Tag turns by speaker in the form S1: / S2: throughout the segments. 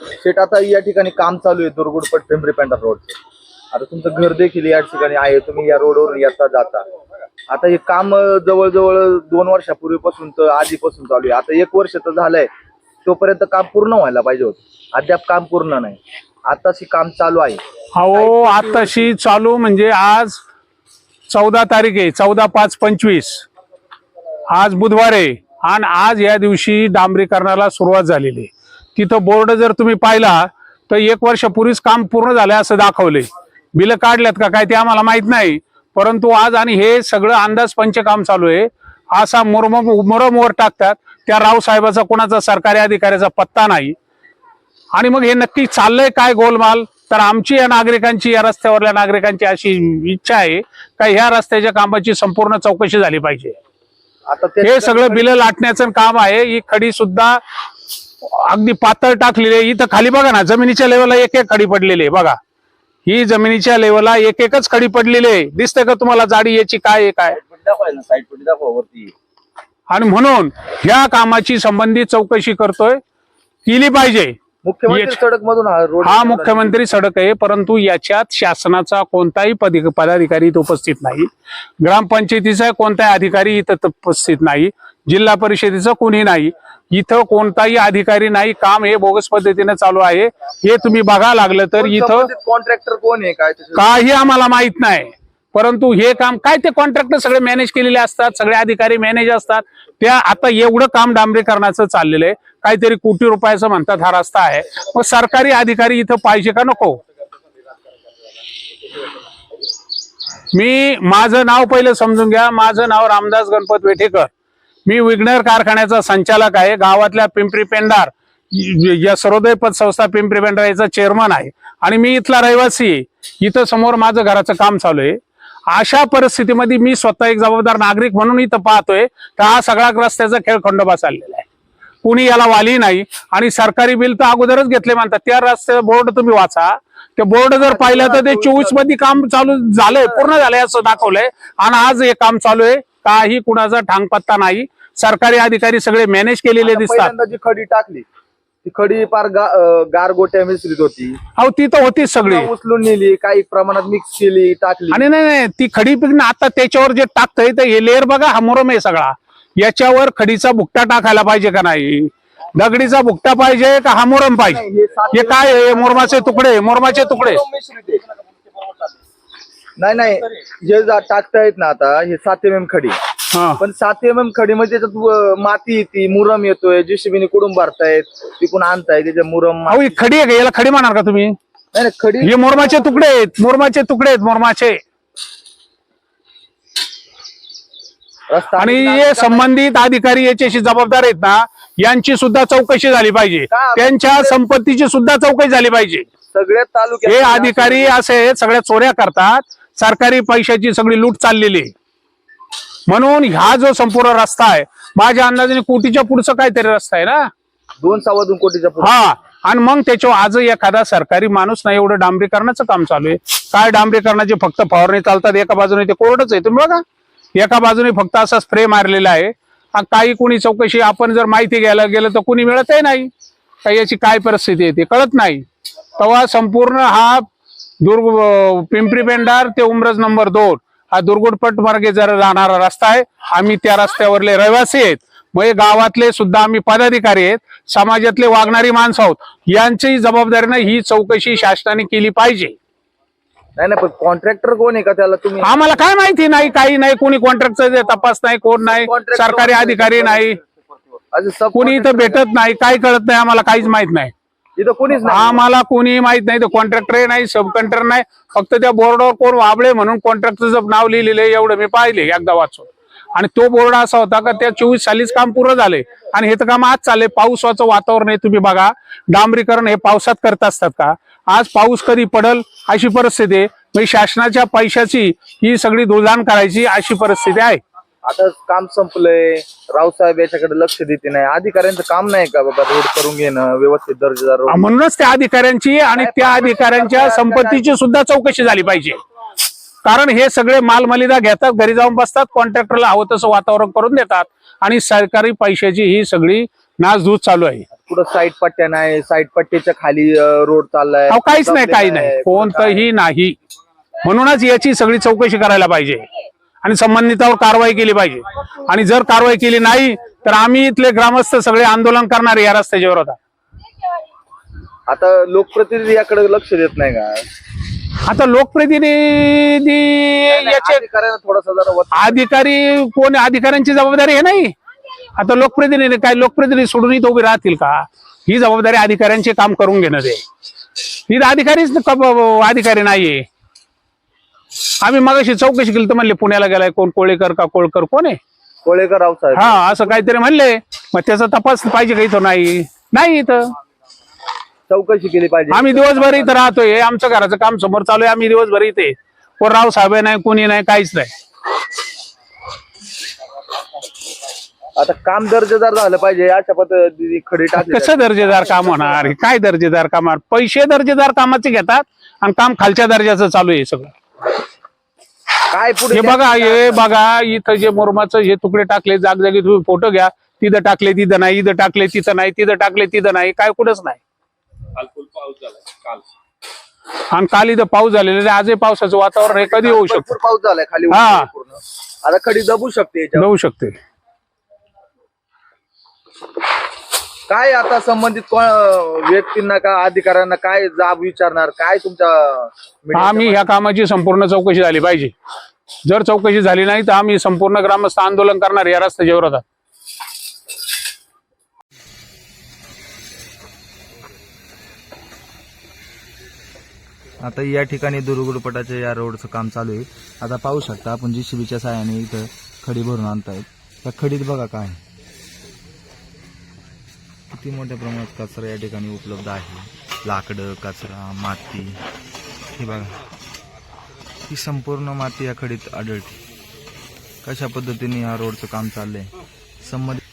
S1: शेट आता या ठिकाणी काम चालू आहे दुर्गुडपट पिंपरी पेंढा रोडचे आता तुमचं घर देखील या ठिकाणी आहे तुम्ही या रोडवर येता जाता. आता हे काम जवळजवळ दोन वर्षापूर्वीपासून तर आधीपासून चालू आहे. आता एक वर्ष तर झालंय तोपर्यंत काम पूर्ण व्हायला पाहिजे होतं. अद्याप काम पूर्ण नाही. आताशी काम चालू आहे.
S2: हो आताशी चालू म्हणजे आज चौदा तारीख आहे चौदा पाच पंचवीस. आज बुधवार आहे आणि आज या दिवशी डांबरीकरणाला सुरुवात झालेली आहे. तिथं बोर्ड जर तुम्ही पाहिला तर एक वर्षापूर्वीच काम पूर्ण झालंय असं दाखवले बिलं काढल्यात का काय ते आम्हाला माहीत नाही. परंतु आज आणि हे सगळं अंदाज पंचकाम चालू आहे. असा मुरम मुरमवर टाकतात. त्या रावसाहेबाचा कोणाचा सरकारी अधिकाऱ्याचा पत्ता नाही. आणि मग हे नक्की चाललंय काय गोलमाल? तर आमची या नागरिकांची या रस्त्यावरल्या नागरिकांची अशी इच्छा आहे का ह्या रस्त्याच्या कामाची संपूर्ण चौकशी झाली पाहिजे. हे सगळं बिलं लाटण्याचं काम आहे. ही खडी सुद्धा अगदी पातळ टाकलेली इथं खाली बघा ना जमिनीच्या लेवलला एक एक खडी पडलेली आहे. बघा. ही जमिनीच्या लेवलला एक एकच खडी पडलेली आहे. दिसतंय का तुम्हाला जाडी याची काय आहे काय? आणि म्हणून ह्या कामाची संबंधित चौकशी करतोय. केली पाहिजे.
S1: मुख्यमंत्री सडक मधून हा
S2: हा मुख्यमंत्री सडक आहे परंतु याच्यात शासनाचा कोणताही पदी- पदाधिकारी इथं उपस्थित नाही. ग्रामपंचायतीचा कोणताही अधिकारी इथं उपस्थित नाही. जिल्हा परिषदेचं कोणी नाही. इथं कोणताही अधिकारी नाही. काम हे बोगस पद्धतीने चालू आहे. हे तुम्ही बघा लागलं तर इथं
S1: कॉन्ट्रॅक्टर कोण आहे? काय?
S2: काही आम्हाला माहीत नाही. परंतु हे काम काय ते कॉन्ट्रॅक्टर सगळे मॅनेज केलेले असतात सगळे अधिकारी मॅनेज असतात. त्या आता एवढं काम डांबरीकरणाचं चाललेलं आहे. काहीतरी कोटी रुपयाचं म्हणतात हा रस्ता आहे. मग सरकारी अधिकारी इथं पाहिजे का नको? मी माझं नाव पहिलं समजून घ्या. माझं नाव रामदास गणपत वेठेकर. मी विघ्नर कारखान्याचा संचालक आहे. गावातल्या पिंपरी पेंडार या सर्वोदय पद संस्था पिंपरी पेंडार याचा चेअरमन आहे. आणि मी इथला रहिवासी आहे. इथं समोर माझं घराचं काम चालू आहे. अशा परिस्थितीमध्ये मी स्वतः एक जबाबदार नागरिक म्हणून इथं पाहतोय. तर हा सगळा रस्त्याचा खेळ खंडोबा चाललेला आहे. कुणी याला वाली नाही. आणि सरकारी बिल तर अगोदरच घेतले म्हणतात. त्या रस्त्याचा बोर्ड तुम्ही वाचा. ते बोर्ड जर पाहिलं तर ते चोवीसमध्ये काम चालू झालंय पूर्ण झालंय असं दाखवलंय. आणि आज हे काम चालू आहे. काही कुणाचा ठांगपत्ता नाही. सरकारी अधिकारी सगळे मॅनेज केलेले दिसतात.
S1: जी खडी टाकली ती खडी फार गारगोट्या मिश्रित होती.
S2: अहो ती तर होतीच सगळी.
S1: उचलून नेली काही प्रमाणात मिक्स केली टाकली.
S2: आणि नाही नाही ती खडी पिकणं आता त्याच्यावर जे टाकतंय तर हे लेअर बघा हा मुरम आहे सगळा. याच्यावर खडीचा बुकटा टाकायला पाहिजे का नाही? दगडीचा बुकटा पाहिजे का हा मुरम पाहिजे?
S1: हे
S2: हे काय आहे? मुरमाचे तुकडे मुरमाचे तुकडे.
S1: मिश्रित आहे. नाही नाही. जे जा- टाकतायत ना आता हे सात एम एम खडी.
S2: हा.
S1: पण सात एम एम खडी मध्ये त्याच्यात व- माती येते मुरम येतोय जेसीबीने कुडून भरतायत तिकून आणताय त्याच्या मुरम
S2: अहो ही खडी आहे का? याला खडी म्हणणार का तुम्ही?
S1: नाही नाही, खडी
S2: हे मुरमाचे तुकडे आहेत मुरमाचे तुकडे आहेत मुरमाचे.
S1: रस्ता
S2: आणि हे संबंधित अधिकारी याच्याशी जबाबदार आहेत ना यांची सुद्धा चौकशी झाली पाहिजे.
S1: का?
S2: त्यांच्या संपत्तीची सुद्धा चौकशी झाली पाहिजे.
S1: सगळ्या
S2: हे
S1: तालुक्यात
S2: अधिकारी असे आहेत, सगळ्या चोऱ्या करतात. सरकारी पैशाची सगळी लूट चाललेली आहे. म्हणून हा जो संपूर्ण रस्ता आहे माझ्या अंदाजाने कोटीच्या पुढचं काहीतरी रस्ता आहे ना?
S1: दोन सव्वा दोन कोटीच्या पुढे.
S2: हा. आणि मग त्याच्यावर आज एखादा सरकारी माणूस नाही एवढं डांबरीकरणाचं काम चालू आहे. काय डांबरीकरणाची फक्त फवारणी चालतात एका बाजूने ते कोरडच आहे. तुम्ही बघा एका बाजूने फक्त असा स्प्रे मारलेला आहे. आणि काही कुणी चौकशी आपण जर माहिती घ्यायला गेलं तर कुणी मिळतही नाही. याची काय परिस्थिती आहे ते कळत नाही. तेव्हा संपूर्ण हा दुर्ग पिंपरी पेंडार ते उमरज नंबर दोन. हा दुर्गुडपट मार्गे जर जाणारा रस्ता आहे आम्ही त्या रस्त्यावरले रहिवासी आहेत. मग गावातले सुद्धा आम्ही पदाधिकारी आहेत. समाजातले वागणारी माणसं आहोत. यांची जबाबदारीनं ही चौकशी शासनाने केली पाहिजे.
S1: नाही नाही पण कॉन्ट्रॅक्टर कोण आहे का त्याला तुम्ही?
S2: आम्हाला काय माहिती नाही काही नाही. कोणी कॉन्ट्रॅक्टचा तपास नाही कोण नाही. सरकारी अधिकारी नाही. कुणी इथं भेटत नाही काय कळत नाही. आम्हाला काहीच माहीत नाही.
S1: इथं कोणीच नाही.
S2: आम्हाला कोणी माहीत नाही कॉन्ट्रॅक्टर नाही सब कॉन्ट्रॅक्टर नाही. फक्त त्या बोर्डवर कोण वाबळे म्हणून कॉन्ट्रॅक्टरचं नाव लिहिलेलं आहे एवढं मी पाहिले एकदा वाचून. आणि तो बोर्ड असा होता का त्या चोवीस सालीच काम पूर्ण झाले. आणि हे तर काम आज चालले पावसाचं वातावरण आहे तुम्ही बघा. डांबरीकरण हे पावसात करत असतात का? आज पाऊस कधी पडल अशी परिस्थिती आहे. म्हणजे शासनाच्या पैशाची ही सगळी धुळदाण करायची अशी परिस्थिती आहे.
S1: आता काम संपलंय. रावसाहेब याच्याकडे लक्ष देते नाही. अधिकाऱ्यांचं काम नाही का बाबा रोड करून घेणं व्यवस्थित दर्जेदार
S2: म्हणूनच त्या अधिकाऱ्यांची आणि त्या अधिकाऱ्यांच्या संपत्तीची सुद्धा चौकशी झाली पाहिजे. कारण हे सगळे मालमलिदा घेतात घरी जाऊन बसतात कॉन्ट्रॅक्टरला हवं तसं वातावरण करून देतात आणि सरकारी पैशाची ही सगळी नासधूस चालू आहे.
S1: कुठं साईड पट्ट्या नाही साईड पट्ट्याच्या खाली रोड चाललाय.
S2: अहो काहीच नाही काही नाही. कोणतंही नाही. म्हणूनच याची सगळी चौकशी करायला पाहिजे. आणि संबंधितावर कारवाई केली पाहिजे. आणि जर कारवाई केली नाही तर आम्ही इथले ग्रामस्थ सगळे आंदोलन करणार या रस्त्याच्या विरोधात.
S1: आता लोकप्रतिनिधी याकडे लक्ष देत नाही का?
S2: आता लोकप्रतिनिधी याचे
S1: थोडासा जरा
S2: अधिकारी कोण अधिकाऱ्यांची जबाबदारी हे नाही? आता लोकप्रतिनिधी काय लोकप्रतिनिधी सोडून इथं उभे राहतील का? ही जबाबदारी अधिकाऱ्यांचे काम करून घेणं ते इथं अधिकारीच अधिकारी नाहीये. आम्ही मगाशी चौकशी केली तर म्हणले पुण्याला गेलाय कोण कोळेकर का कोळकर कोण आहे?
S1: कोळेकर रावसाहेब
S2: हा असं काहीतरी म्हणले. मग त्याचा तपास पाहिजे का इथं? नाही. नाही इथं.
S1: चौकशी केली पाहिजे.
S2: आम्ही दिवसभर इथं राहतोय. आमचं घराचं काम समोर चालू आहे. आम्ही दिवसभर इथे. कोण राव साहेब नाही कोणी नाही काहीच नाही.
S1: आता काम दर्जेदार झालं पाहिजे अशा पद्धतीने खडी टाकली
S2: कसं दर्जेदार काम होणार? हे काय दर्जेदार काम होणार? पैसे दर्जेदार कामाचे घेतात आणि काम खालच्या दर्जाचं चालू आहे सगळं.
S1: काय पुढे
S2: हे बघा हे बघा इथं जे मुरमाचं हे तुकडे टाकले जागजागी तुम्ही फोटो घ्या तिथं टाकले तिथं नाही इथं टाकले तिथं नाही तिथं टाकले तिथं नाही काय कुठंच नाही आणि काल इथं पाऊस झालेला आहे. आजही पावसाचं वातावरण हे कधी होऊ शकतं
S1: भरपूर पाऊस झालाय खाली
S2: हा.
S1: उतरलं पूर्ण आता खडी दबू शकते याच्यावर.
S2: जाऊ शकते
S1: काय आता संबंधित कोण व्यक्तींना का अधिकाऱ्यांना काय जाब विचारणार? काय तुमच्या
S2: आम्ही ह्या कामाची संपूर्ण चौकशी झाली पाहिजे. जर चौकशी झाली नाही तर आम्ही संपूर्ण ग्रामस्थ आंदोलन करणार या रस्त्याच्या विरोधात.
S3: आता या ठिकाणी दुर्गुडपटाच्या या रोडचं काम चालू आहे. आता पाहू शकता आपण जी शिबीच्या साहाय्याने इथं खडी भरून आणतायत. त्या खडीत बघा काय आहे. किती मोठ्या प्रमाणात कचरा या ठिकाणी उपलब्ध आहे. लाकडं कचरा माती. हे बघा. ही संपूर्ण माती या खडीत आढळते. कशा पद्धतीने या रोडचं काम चाललंय? संबंधित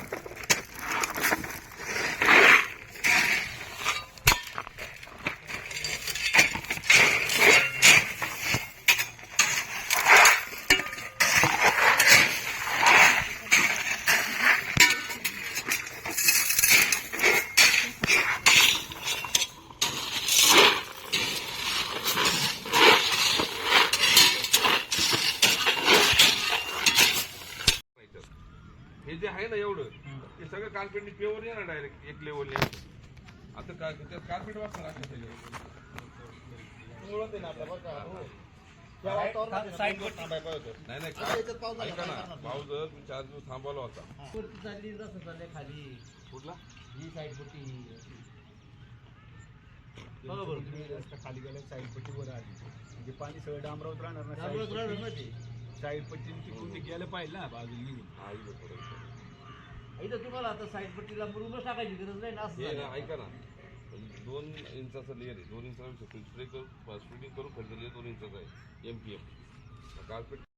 S4: हे जे आहे ना एवढं ते सगळं कार्पेटने पेवर येणार डायरेक्ट एक लेवल आता काय त्यात कार्पेट वाचणार. नाही नाही काय- ऐका ना. भाऊ जर मी चार दिवस थांबवला होता. कुठला?
S5: खाली गेल्या साईड पट्टी वर आली. म्हणजे पाणी सगळं डांबरावत राहणार ना साईड पट्टी. तिकडून ते. गेलं पाहिजे ना बाजूला निघून.
S4: हा, इथं
S6: तुम्हाला आता साईड पट्टीला मुरुमच टाकायची गरज नाही ना असं.
S4: ना ऐका ना. दोन इंचाचा लेअर आहे. दोन इंचाचा स्प्रे करून स्प्रेडिंग करून लेअर दोन इंचाचा आहे. M P M carpet